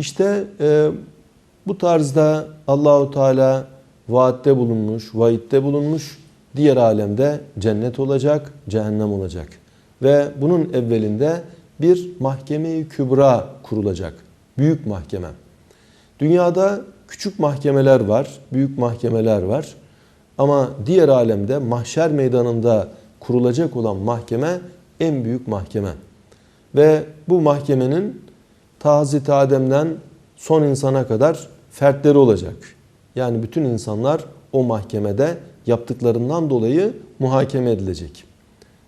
İşte e, bu tarzda Allahu Teala vaatte bulunmuş, vaitte bulunmuş. Diğer alemde cennet olacak, cehennem olacak. Ve bunun evvelinde bir mahkeme-i kübra kurulacak. Büyük mahkeme. Dünyada küçük mahkemeler var, büyük mahkemeler var. Ama diğer alemde mahşer meydanında kurulacak olan mahkeme en büyük mahkeme. Ve bu mahkemenin ta Hazreti Adem'den son insana kadar fertleri olacak. Yani bütün insanlar o mahkemede yaptıklarından dolayı muhakeme edilecek.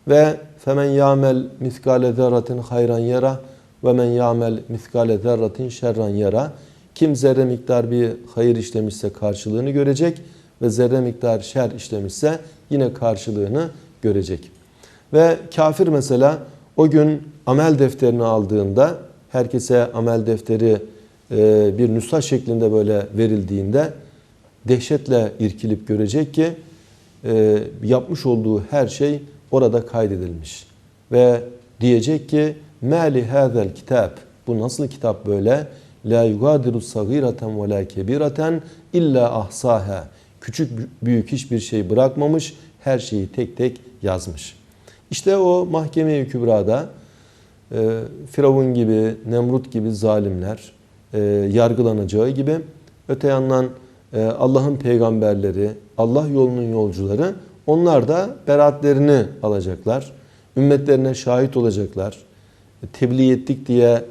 Ve femen yamel miskale zerratin hayran yara ve men yamel miskale zerratin şerran yara. Kim zerre miktar bir hayır işlemişse karşılığını görecek ve zerre miktar şer işlemişse yine karşılığını görecek. Ve kafir mesela o gün amel defterini aldığında herkese amel defteri e, bir nüsha şeklinde böyle verildiğinde dehşetle irkilip görecek ki e, yapmış olduğu her şey orada kaydedilmiş. Ve diyecek ki mali hazel kitab bu nasıl kitap böyle la yugadiru sagireten ve la kebireten illa ahsaha küçük büyük hiçbir şey bırakmamış her şeyi tek tek yazmış. İşte o mahkeme-i kübrada e, Firavun gibi, Nemrut gibi zalimler e, yargılanacağı gibi öte yandan e, Allah'ın peygamberleri, Allah yolunun yolcuları onlar da beraatlerini alacaklar. Ümmetlerine şahit olacaklar. Tebliğ ettik diye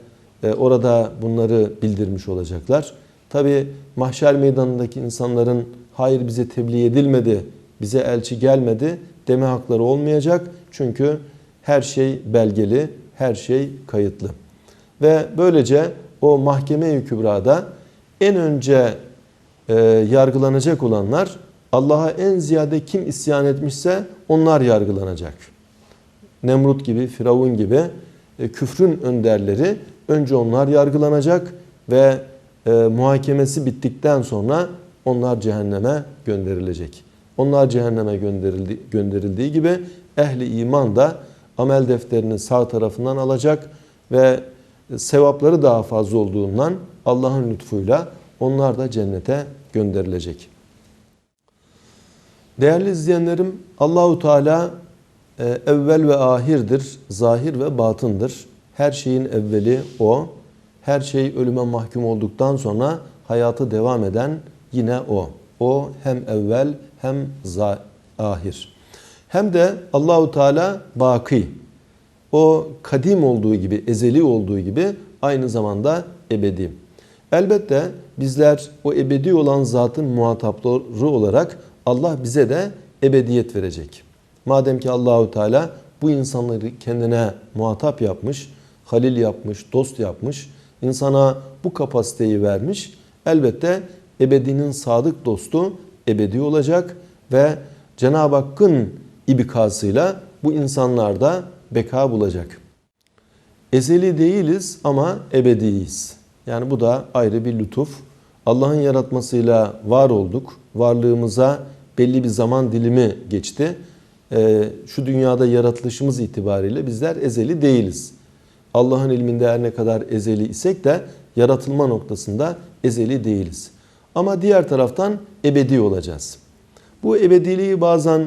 e, orada bunları bildirmiş olacaklar. Tabi mahşer meydanındaki insanların hayır bize tebliğ edilmedi, bize elçi gelmedi deme hakları olmayacak. Çünkü her şey belgeli, her şey kayıtlı. Ve böylece o mahkeme-i kübrada en önce e, yargılanacak olanlar Allah'a en ziyade kim isyan etmişse onlar yargılanacak. Nemrut gibi, Firavun gibi e, küfrün önderleri önce onlar yargılanacak ve e, muhakemesi bittikten sonra onlar cehenneme gönderilecek. Onlar cehenneme gönderildi, gönderildiği gibi ehli iman da amel defterini sağ tarafından alacak ve sevapları daha fazla olduğundan Allah'ın lütfuyla onlar da cennete gönderilecek. Değerli izleyenlerim Allahu Teala e, evvel ve ahirdir, zahir ve batındır. Her şeyin evveli o. Her şey ölüme mahkum olduktan sonra hayatı devam eden yine o. O hem evvel hem ahir. Hem de Allahu Teala baki. O kadim olduğu gibi, ezeli olduğu gibi aynı zamanda ebedi. Elbette bizler o ebedi olan zatın muhatapları olarak Allah bize de ebediyet verecek. Madem ki Allahu Teala bu insanları kendine muhatap yapmış, halil yapmış, dost yapmış, insana bu kapasiteyi vermiş. Elbette ebedinin sadık dostu ebedi olacak ve Cenab-ı Hakk'ın ibikasıyla bu insanlarda beka bulacak. Ezeli değiliz ama ebediyiz. Yani bu da ayrı bir lütuf. Allah'ın yaratmasıyla var olduk. Varlığımıza belli bir zaman dilimi geçti. Ee, şu dünyada yaratılışımız itibariyle bizler ezeli değiliz. Allah'ın ilminde her ne kadar ezeli isek de yaratılma noktasında ezeli değiliz. Ama diğer taraftan ebedi olacağız. Bu ebediliği bazen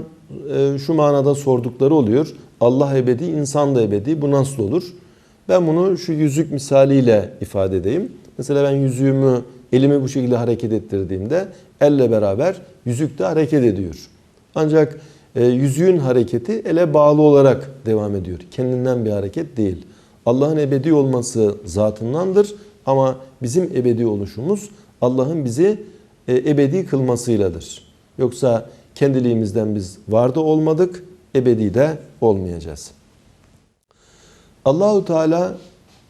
e, şu manada sordukları oluyor. Allah ebedi, insan da ebedi. Bu nasıl olur? Ben bunu şu yüzük misaliyle ifade edeyim. Mesela ben yüzüğümü elimi bu şekilde hareket ettirdiğimde elle beraber yüzük de hareket ediyor. Ancak e, yüzüğün hareketi ele bağlı olarak devam ediyor. Kendinden bir hareket değil. Allah'ın ebedi olması zatındandır ama bizim ebedi oluşumuz Allah'ın bizi e, ebedi kılmasıyladır. Yoksa kendiliğimizden biz var da olmadık, ebedi de olmayacağız. Allahu Teala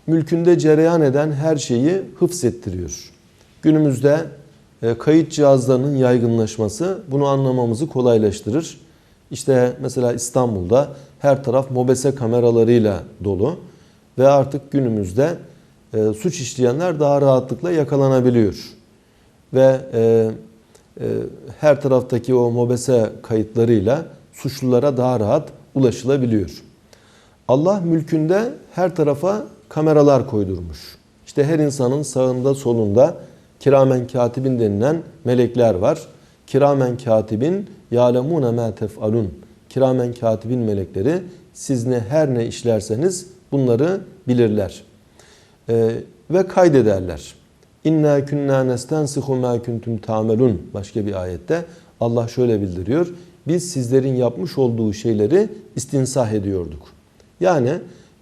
mülkünde cereyan eden her şeyi hıfzettiriyor. Günümüzde e, kayıt cihazlarının yaygınlaşması bunu anlamamızı kolaylaştırır. İşte mesela İstanbul'da her taraf mobese kameralarıyla dolu ve artık günümüzde e, suç işleyenler daha rahatlıkla yakalanabiliyor. Ve e, her taraftaki o mobese kayıtlarıyla suçlulara daha rahat ulaşılabiliyor. Allah mülkünde her tarafa kameralar koydurmuş. İşte her insanın sağında solunda kiramen katibin denilen melekler var. Kiramen katibin ya'lemune ma tef'alun. Kiramen katibin melekleri siz ne her ne işlerseniz bunları bilirler. Ee, ve kaydederler. İnna kunna nestansihu ma kuntum ta'melun. Başka bir ayette Allah şöyle bildiriyor. Biz sizlerin yapmış olduğu şeyleri istinsah ediyorduk. Yani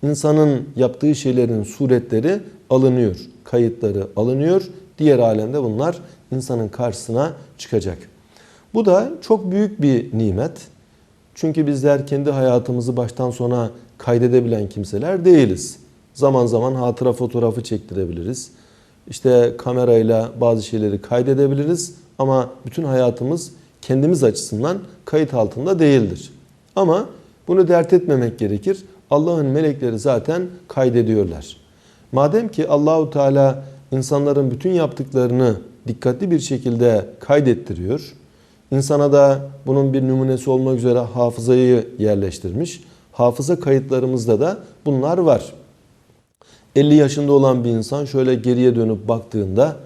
insanın yaptığı şeylerin suretleri alınıyor, kayıtları alınıyor. Diğer alemde bunlar insanın karşısına çıkacak. Bu da çok büyük bir nimet. Çünkü bizler kendi hayatımızı baştan sona kaydedebilen kimseler değiliz. Zaman zaman hatıra fotoğrafı çektirebiliriz. İşte kamerayla bazı şeyleri kaydedebiliriz ama bütün hayatımız kendimiz açısından kayıt altında değildir. Ama bunu dert etmemek gerekir. Allah'ın melekleri zaten kaydediyorlar. Madem ki Allahu Teala insanların bütün yaptıklarını dikkatli bir şekilde kaydettiriyor. İnsana da bunun bir numunesi olmak üzere hafızayı yerleştirmiş. Hafıza kayıtlarımızda da bunlar var. 50 yaşında olan bir insan şöyle geriye dönüp baktığında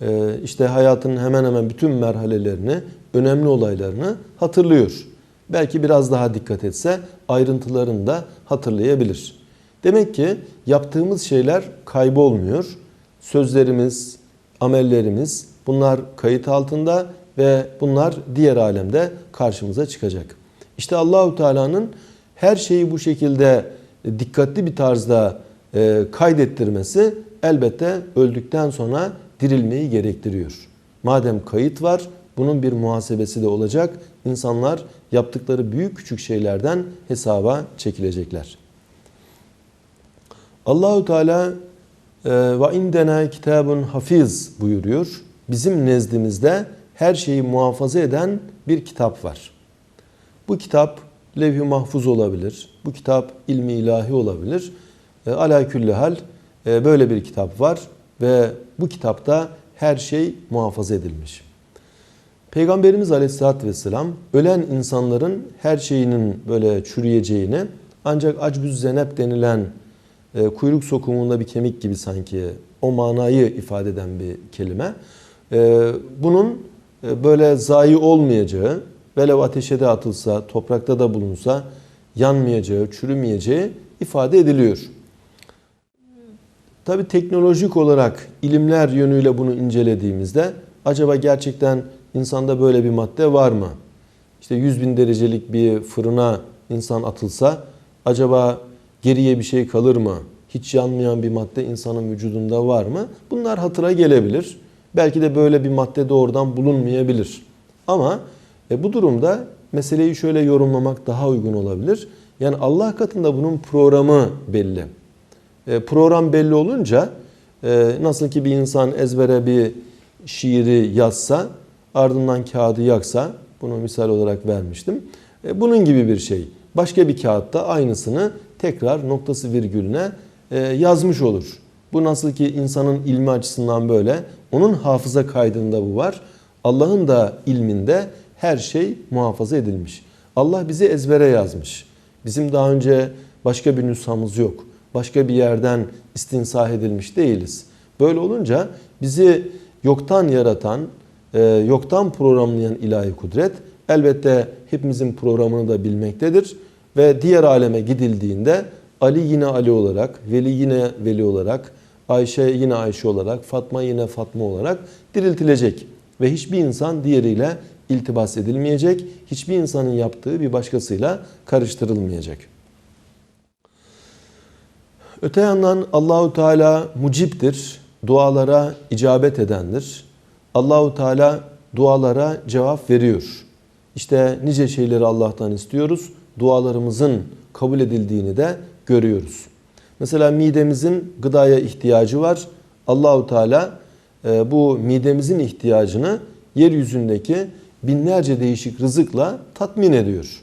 e, işte hayatının hemen hemen bütün merhalelerini, önemli olaylarını hatırlıyor. Belki biraz daha dikkat etse ayrıntılarını da hatırlayabilir. Demek ki yaptığımız şeyler kaybolmuyor. Sözlerimiz, amellerimiz bunlar kayıt altında ve bunlar diğer alemde karşımıza çıkacak. İşte Allahu Teala'nın her şeyi bu şekilde dikkatli bir tarzda e, kaydettirmesi elbette öldükten sonra dirilmeyi gerektiriyor. Madem kayıt var bunun bir muhasebesi de olacak. İnsanlar yaptıkları büyük küçük şeylerden hesaba çekilecekler. Allahu Teala e, ve indena kitabun hafiz buyuruyor. Bizim nezdimizde her şeyi muhafaza eden bir kitap var. Bu kitap levh-i mahfuz olabilir. Bu kitap ilmi ilahi olabilir. E, ala külli hal e, böyle bir kitap var ve bu kitapta her şey muhafaza edilmiş. Peygamberimiz Aleyhisselatü Vesselam ölen insanların her şeyinin böyle çürüyeceğini ancak acbüz zenep denilen e, kuyruk sokumunda bir kemik gibi sanki o manayı ifade eden bir kelime. E, bunun e, böyle zayi olmayacağı, velev ateşe de atılsa, toprakta da bulunsa yanmayacağı, çürümeyeceği ifade ediliyor. Tabi teknolojik olarak ilimler yönüyle bunu incelediğimizde acaba gerçekten insanda böyle bir madde var mı? İşte 100 bin derecelik bir fırına insan atılsa acaba geriye bir şey kalır mı? Hiç yanmayan bir madde insanın vücudunda var mı? Bunlar hatıra gelebilir. Belki de böyle bir madde doğrudan bulunmayabilir. Ama e, bu durumda meseleyi şöyle yorumlamak daha uygun olabilir. Yani Allah katında bunun programı belli. E, program belli olunca e, nasıl ki bir insan ezbere bir şiiri yazsa ardından kağıdı yaksa bunu misal olarak vermiştim. E, bunun gibi bir şey. Başka bir kağıtta aynısını tekrar noktası virgülüne yazmış olur. Bu nasıl ki insanın ilmi açısından böyle. Onun hafıza kaydında bu var. Allah'ın da ilminde her şey muhafaza edilmiş. Allah bizi ezbere yazmış. Bizim daha önce başka bir nüshamız yok başka bir yerden istinsah edilmiş değiliz. Böyle olunca bizi yoktan yaratan, e, yoktan programlayan ilahi kudret elbette hepimizin programını da bilmektedir. Ve diğer aleme gidildiğinde Ali yine Ali olarak, Veli yine Veli olarak, Ayşe yine Ayşe olarak, Fatma yine Fatma olarak diriltilecek. Ve hiçbir insan diğeriyle iltibas edilmeyecek. Hiçbir insanın yaptığı bir başkasıyla karıştırılmayacak. Öte yandan Allahu Teala muciptir. Dualara icabet edendir. Allahu Teala dualara cevap veriyor. İşte nice şeyleri Allah'tan istiyoruz. Dualarımızın kabul edildiğini de görüyoruz. Mesela midemizin gıdaya ihtiyacı var. Allahu Teala e, bu midemizin ihtiyacını yeryüzündeki binlerce değişik rızıkla tatmin ediyor.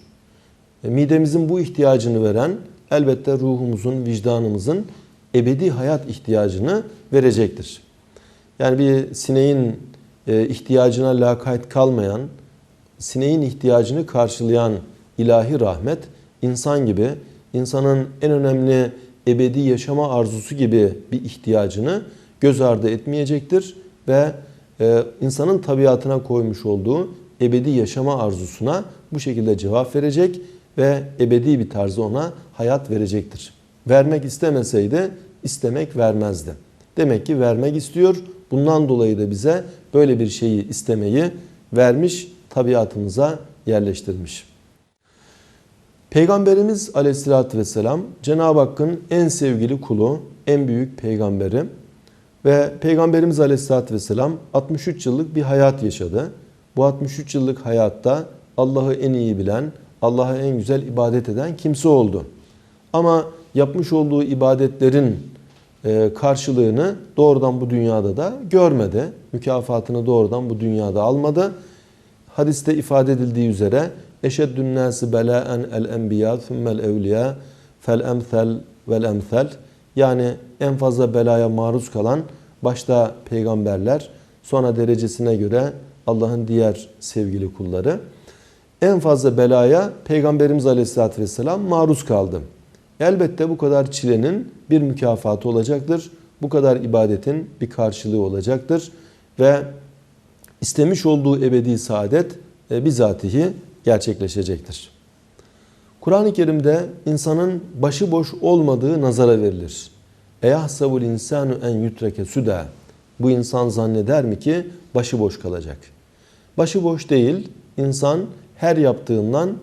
E, midemizin bu ihtiyacını veren elbette ruhumuzun, vicdanımızın ebedi hayat ihtiyacını verecektir. Yani bir sineğin e, ihtiyacına lakayt kalmayan, sineğin ihtiyacını karşılayan ilahi rahmet insan gibi insanın en önemli ebedi yaşama arzusu gibi bir ihtiyacını göz ardı etmeyecektir ve e, insanın tabiatına koymuş olduğu ebedi yaşama arzusuna bu şekilde cevap verecek ve ebedi bir tarzda ona hayat verecektir. Vermek istemeseydi istemek vermezdi. Demek ki vermek istiyor. Bundan dolayı da bize böyle bir şeyi istemeyi vermiş, tabiatımıza yerleştirmiş. Peygamberimiz aleyhissalatü vesselam Cenab-ı Hakk'ın en sevgili kulu, en büyük peygamberi ve Peygamberimiz aleyhissalatü vesselam 63 yıllık bir hayat yaşadı. Bu 63 yıllık hayatta Allah'ı en iyi bilen, Allah'a en güzel ibadet eden kimse oldu. Ama yapmış olduğu ibadetlerin e, karşılığını doğrudan bu dünyada da görmedi. Mükafatını doğrudan bu dünyada almadı. Hadiste ifade edildiği üzere eşeddün nâsi belâen el enbiya thummel evliya fel emsel vel emsel yani en fazla belaya maruz kalan başta peygamberler sonra derecesine göre Allah'ın diğer sevgili kulları en fazla belaya Peygamberimiz Aleyhisselatü Vesselam maruz kaldı. Elbette bu kadar çilenin bir mükafatı olacaktır. Bu kadar ibadetin bir karşılığı olacaktır. Ve istemiş olduğu ebedi saadet e, bizatihi gerçekleşecektir. Kur'an-ı Kerim'de insanın başıboş olmadığı nazara verilir. Eyahsavul insanu en yutreke süda. Bu insan zanneder mi ki başıboş kalacak? Başıboş değil, insan her yaptığından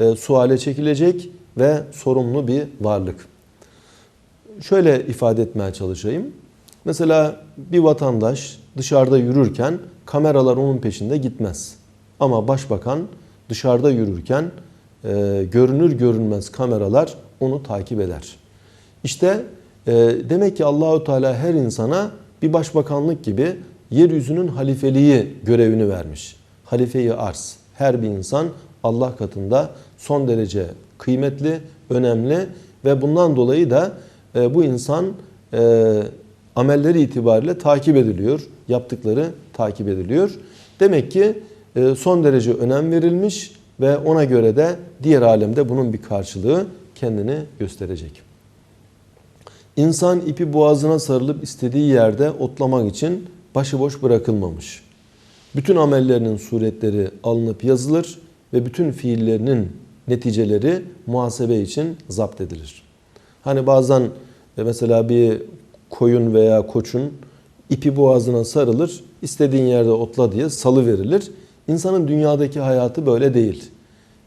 e, suale çekilecek ve sorumlu bir varlık. Şöyle ifade etmeye çalışayım. Mesela bir vatandaş dışarıda yürürken kameralar onun peşinde gitmez. Ama başbakan dışarıda yürürken e, görünür görünmez kameralar onu takip eder. İşte e, demek ki Allahu Teala her insana bir başbakanlık gibi yeryüzünün halifeliği görevini vermiş. Halifeyi arz. Her bir insan Allah katında son derece kıymetli, önemli ve bundan dolayı da e, bu insan e, amelleri itibariyle takip ediliyor. Yaptıkları takip ediliyor. Demek ki e, son derece önem verilmiş ve ona göre de diğer alemde bunun bir karşılığı kendini gösterecek. İnsan ipi boğazına sarılıp istediği yerde otlamak için başıboş bırakılmamış. Bütün amellerinin suretleri alınıp yazılır ve bütün fiillerinin neticeleri muhasebe için zapt edilir. Hani bazen e, mesela bir koyun veya koçun ipi boğazına sarılır, istediğin yerde otla diye salı verilir. İnsanın dünyadaki hayatı böyle değil.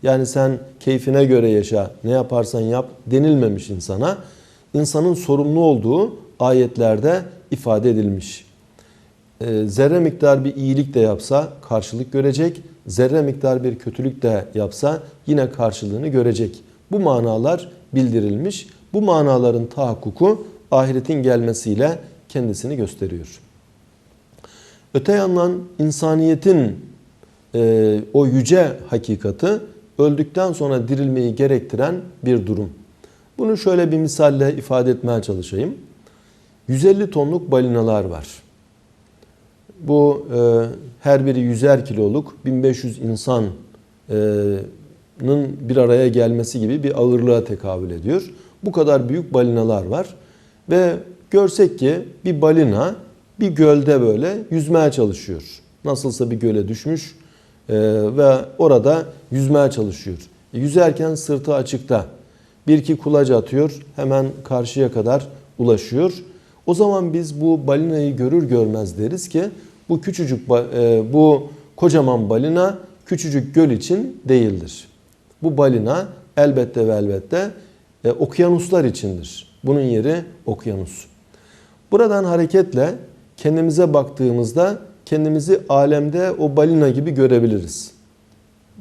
Yani sen keyfine göre yaşa, ne yaparsan yap denilmemiş insana. İnsanın sorumlu olduğu ayetlerde ifade edilmiş. Ee, zerre miktar bir iyilik de yapsa karşılık görecek. Zerre miktar bir kötülük de yapsa yine karşılığını görecek. Bu manalar bildirilmiş. Bu manaların tahakkuku ahiretin gelmesiyle kendisini gösteriyor. Öte yandan insaniyetin e, o yüce hakikati öldükten sonra dirilmeyi gerektiren bir durum. Bunu şöyle bir misalle ifade etmeye çalışayım. 150 tonluk balinalar var. Bu e, her biri 100'er kiloluk 1500 insanın bir araya gelmesi gibi bir ağırlığa tekabül ediyor. Bu kadar büyük balinalar var. Ve görsek ki bir balina bir gölde böyle yüzmeye çalışıyor. Nasılsa bir göle düşmüş e, ve orada yüzmeye çalışıyor. E, yüzerken sırtı açıkta. Bir iki kulaç atıyor hemen karşıya kadar ulaşıyor. O zaman biz bu balinayı görür görmez deriz ki bu küçücük e, bu kocaman balina küçücük göl için değildir. Bu balina elbette ve elbette e, okyanuslar içindir. Bunun yeri okyanus. Buradan hareketle kendimize baktığımızda kendimizi alemde o balina gibi görebiliriz.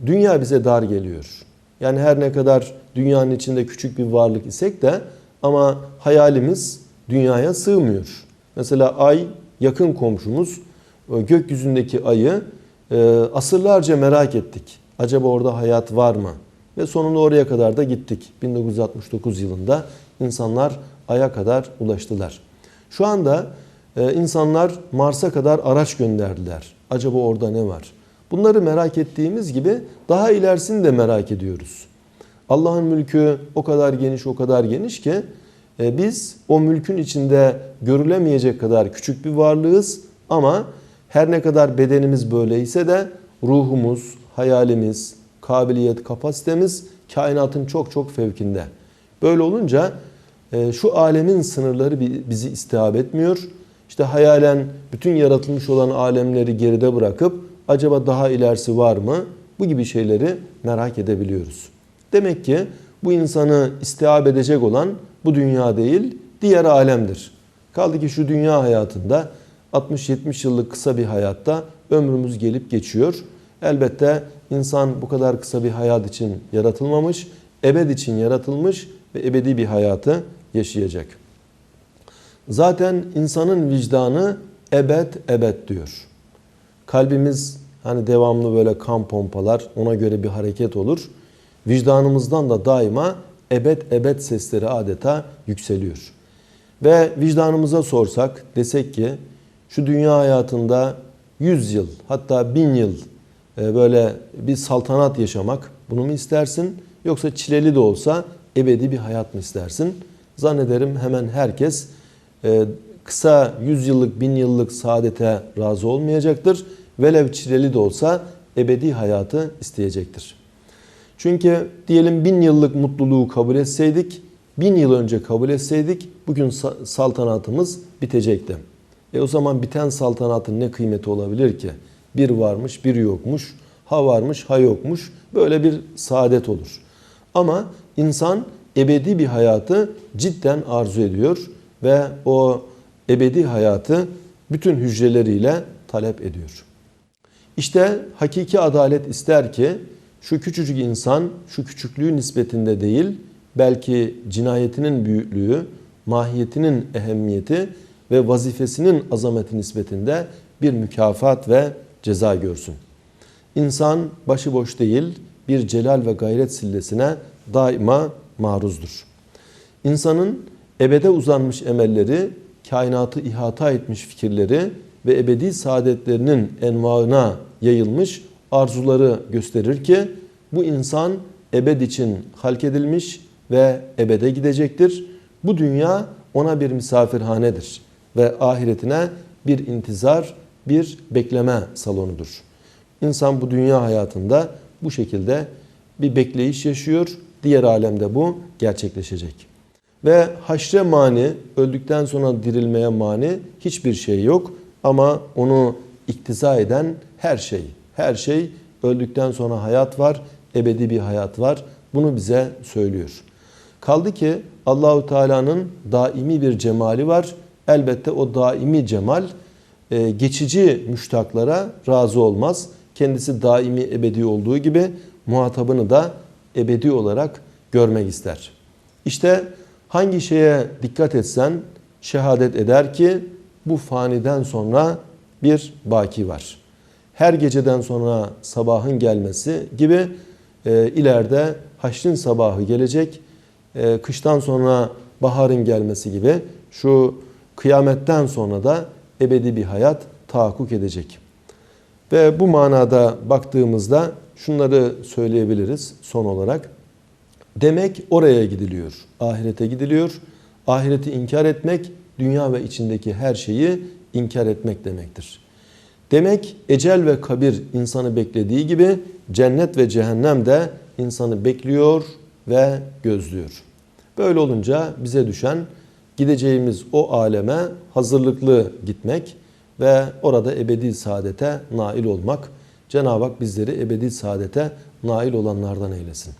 Dünya bize dar geliyor. Yani her ne kadar dünyanın içinde küçük bir varlık isek de ama hayalimiz dünyaya sığmıyor. Mesela ay yakın komşumuz gökyüzündeki ayı e, asırlarca merak ettik. Acaba orada hayat var mı? Ve sonunda oraya kadar da gittik. 1969 yılında insanlar Ay'a kadar ulaştılar. Şu anda e, insanlar Mars'a kadar araç gönderdiler. Acaba orada ne var? Bunları merak ettiğimiz gibi daha ilerisini de merak ediyoruz. Allah'ın mülkü o kadar geniş o kadar geniş ki E, biz o mülkün içinde görülemeyecek kadar küçük bir varlığız ama her ne kadar bedenimiz böyleyse de ruhumuz, hayalimiz, kabiliyet, kapasitemiz kainatın çok çok fevkinde. Böyle olunca e, şu alemin sınırları bizi istihab etmiyor. İşte hayalen bütün yaratılmış olan alemleri geride bırakıp acaba daha ilerisi var mı? Bu gibi şeyleri merak edebiliyoruz. Demek ki bu insanı istihab edecek olan bu dünya değil, diğer alemdir. Kaldı ki şu dünya hayatında 60-70 yıllık kısa bir hayatta ömrümüz gelip geçiyor. Elbette insan bu kadar kısa bir hayat için yaratılmamış, ebed için yaratılmış ve ebedi bir hayatı yaşayacak. Zaten insanın vicdanı ebed ebed diyor. Kalbimiz hani devamlı böyle kan pompalar ona göre bir hareket olur. Vicdanımızdan da daima ebed ebed sesleri adeta yükseliyor. Ve vicdanımıza sorsak desek ki şu dünya hayatında 100 yıl hatta 1000 yıl e, böyle bir saltanat yaşamak bunu mu istersin? Yoksa çileli de olsa ebedi bir hayat mı istersin? Zannederim hemen herkes e, kısa 100 yıllık 1000 yıllık saadete razı olmayacaktır. Velev çileli de olsa ebedi hayatı isteyecektir. Çünkü diyelim bin yıllık mutluluğu kabul etseydik, bin yıl önce kabul etseydik bugün saltanatımız bitecekti. E o zaman biten saltanatın ne kıymeti olabilir ki? Bir varmış, bir yokmuş, ha varmış, ha yokmuş. Böyle bir saadet olur. Ama insan ebedi bir hayatı cidden arzu ediyor ve o ebedi hayatı bütün hücreleriyle talep ediyor. İşte hakiki adalet ister ki şu küçücük insan şu küçüklüğü nispetinde değil belki cinayetinin büyüklüğü, mahiyetinin ehemmiyeti ve vazifesinin azameti nispetinde bir mükafat ve ceza görsün. İnsan başıboş değil bir celal ve gayret sillesine daima maruzdur. İnsanın ebede uzanmış emelleri, kainatı ihata etmiş fikirleri ve ebedi saadetlerinin envaına yayılmış arzuları gösterir ki bu insan ebed için halk edilmiş ve ebede gidecektir. Bu dünya ona bir misafirhanedir ve ahiretine bir intizar, bir bekleme salonudur. İnsan bu dünya hayatında bu şekilde bir bekleyiş yaşıyor. Diğer alemde bu gerçekleşecek. Ve haşre mani, öldükten sonra dirilmeye mani hiçbir şey yok. Ama onu iktiza eden her şey, her şey öldükten sonra hayat var, ebedi bir hayat var. Bunu bize söylüyor. Kaldı ki Allahu Teala'nın daimi bir cemali var. Elbette o daimi cemal e, geçici müştaklara razı olmaz. Kendisi daimi ebedi olduğu gibi muhatabını da ebedi olarak görmek ister. İşte hangi şeye dikkat etsen şehadet eder ki bu faniden sonra bir baki var. Her geceden sonra sabahın gelmesi gibi e, ileride haşrin sabahı gelecek. E, kıştan sonra baharın gelmesi gibi şu kıyametten sonra da ebedi bir hayat tahakkuk edecek. Ve bu manada baktığımızda şunları söyleyebiliriz son olarak. Demek oraya gidiliyor, ahirete gidiliyor. Ahireti inkar etmek, dünya ve içindeki her şeyi inkar etmek demektir. Demek ecel ve kabir insanı beklediği gibi cennet ve cehennem de insanı bekliyor ve gözlüyor. Böyle olunca bize düşen gideceğimiz o aleme hazırlıklı gitmek ve orada ebedi saadete nail olmak. Cenab-ı Hak bizleri ebedi saadete nail olanlardan eylesin.